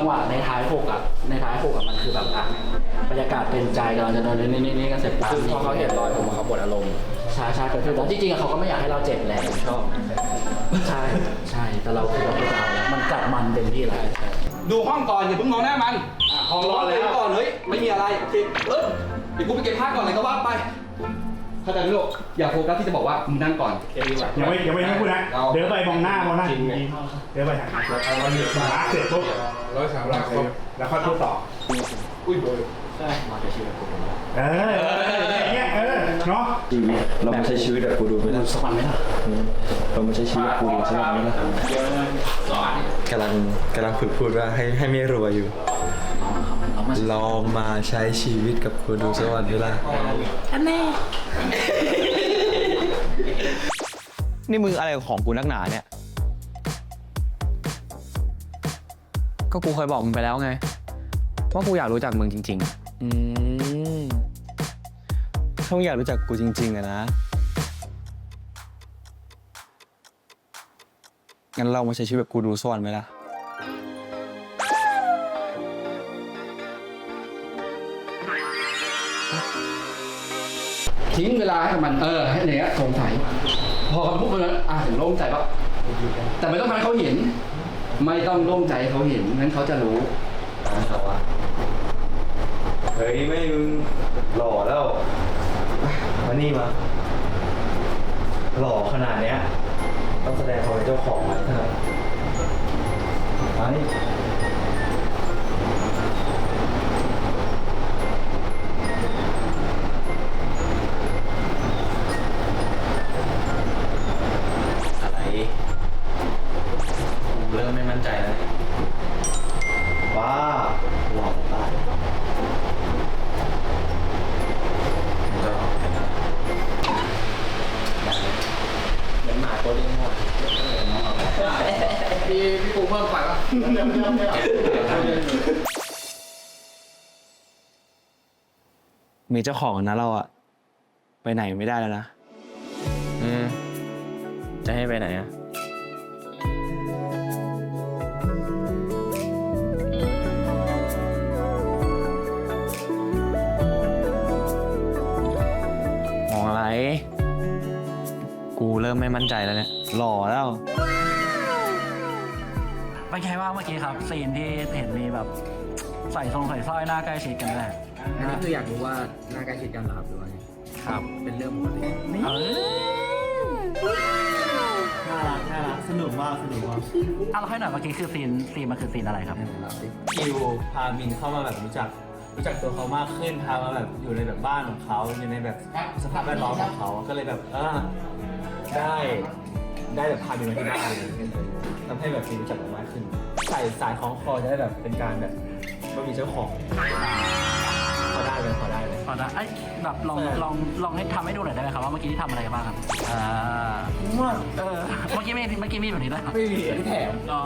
จังหวะในท้ายหกอะในท้ายหกอะมันคือแบบอะบรรยากาศเป็นใจกำลังจะเดินนี่นี่นี่กันเสร็จปั๊บคือพอเขาเห็นรอยผมเขาหมดอารมณ์ใช่ใช่แต่คือแต่จริงๆอะเขาก็ไม่อยากให้เราเจ็บแหละผมชอบใช่ใช่แต่เราคือเราไม่เอาแล้วมันกัดมันเต็มที่แล้วดูห้องก่อนอย่าเพิ่งมองหน้ามันห้องร้อนเลยก่อนเฮ้ยไม่มีอะไรเก็บเออเดี๋ยวกูไปเก็บผ้าก่อนเลยก็ว่าไป เข้าใจไหมลูกอย่าโฟกัสที่จะบอกว่ามึงนั่งก่อนยังไม่ยังไม่ให้พูดนะเอาเดินไปมองหน้ามองหน้าจริงไงเดินไปหาเราหยุดมาเสร็จปุ๊บร้อยสามร้อยครบแล้วค่อยพูดต่ออุ้ยโบยใช่มาจะชีวิตผมเอออย่างเงี้ยเออเนาะชีวิตเรามาใช้ชีวิตแบบกูดูไหมล่ะสักวันไหมล่ะอืมเรามาใช้ชีวิตแบบกูดูสักวันไหมล่ะกำลังกำลังฝึกพูดว่าให้ให้ไม่รวยอยู่เรา มาลองมาใช้ชีวิตกับกูดูสักวันไหมล่ะนี่มึงอะไรของกูนักหนาเนี่ย ก็กูเคยบอกมึงไปแล้วไง ว่ากูอยากรู้จักมึงจริงอืมถ้ามึงอยากรู้จักกูจริงๆอะนะ งั้นเรามาใช้ชีวิตแบบกูดูสักวันไหมล่ะ ทิ้งเวลาให้กับมันเออให้อย่างเงี้ยสงสัย พอเขาพูดไปแล้วอะถึงโล่งใจปั๊บแต่ไม่ต้องทำให้เขาเห็น ไม่ต้องโล่งใจให้เขาเห็นงั้นเขาจะรู้เฮ้ยไม่มึงหล่อแล้วมานี่มา หล่อขนาดเนี้ย ต้องแสดงความเป็นเจ้าของไว้เถอะมานี่ ๆ อะไร กูเริ่มไม่มั่นใจแล้ว ว้าหล่อจะตาย เหมือนหมาตัวเลี้ยงหมดพี่พี่ปูเพิ่มไปปะมีเจ้าของนะเราอะไปไหนไม่ได้แล้วนะ อืม จะให้ไปไหนอะมองอะไร กูเริ่มไม่มั่นใจแล้วเนี่ย หล่อแล้ว เป็นไงว่างเมื่อกี้ครับซีนที่เห็นมีแบบใส่ทรงใส่สร้อยหน้าใกล้ชิดกันแรกอันนี้คืออยากรู้ว่าหน้าใกล้ชิดกันเหรอครับหรือว่าไงครับเป็นเรื่องปกติเออน่ารักน่ารักสนุกมากสนุกมากอะเราให้หน่อยเมื่อกี้คือซีนซีนมันคือซีนอะไรครับ คิวพามินเข้ามาแบบรู้จักรู้จักตัวเขามากขึ้นพามาแบบอยู่ในแบบบ้านของเขาอยู่ในแบบสภาพแวดล้อมของเขาก็เลยแบบเออ ได้ได้แบบพามินมาที่บ้านเลยทำให้แบบมินรู้จักกันมากขึ้น ใส่สายคล้องคอจะได้แบบเป็นการแบบว่ามีเจ้าของพอได้เลยพอได้เลยตอนนั้นไอ้ยแบบลองลองลองให้ทำให้ดูหน่อยได้ไหมครับว่าเมื่อกี้ที่ทำอะไรกันบ้างครับอ่าเออเมื่อกี้มีเมื่อกี้มีแบบนี้ด้วยไม่มีที่แถม อ๋อ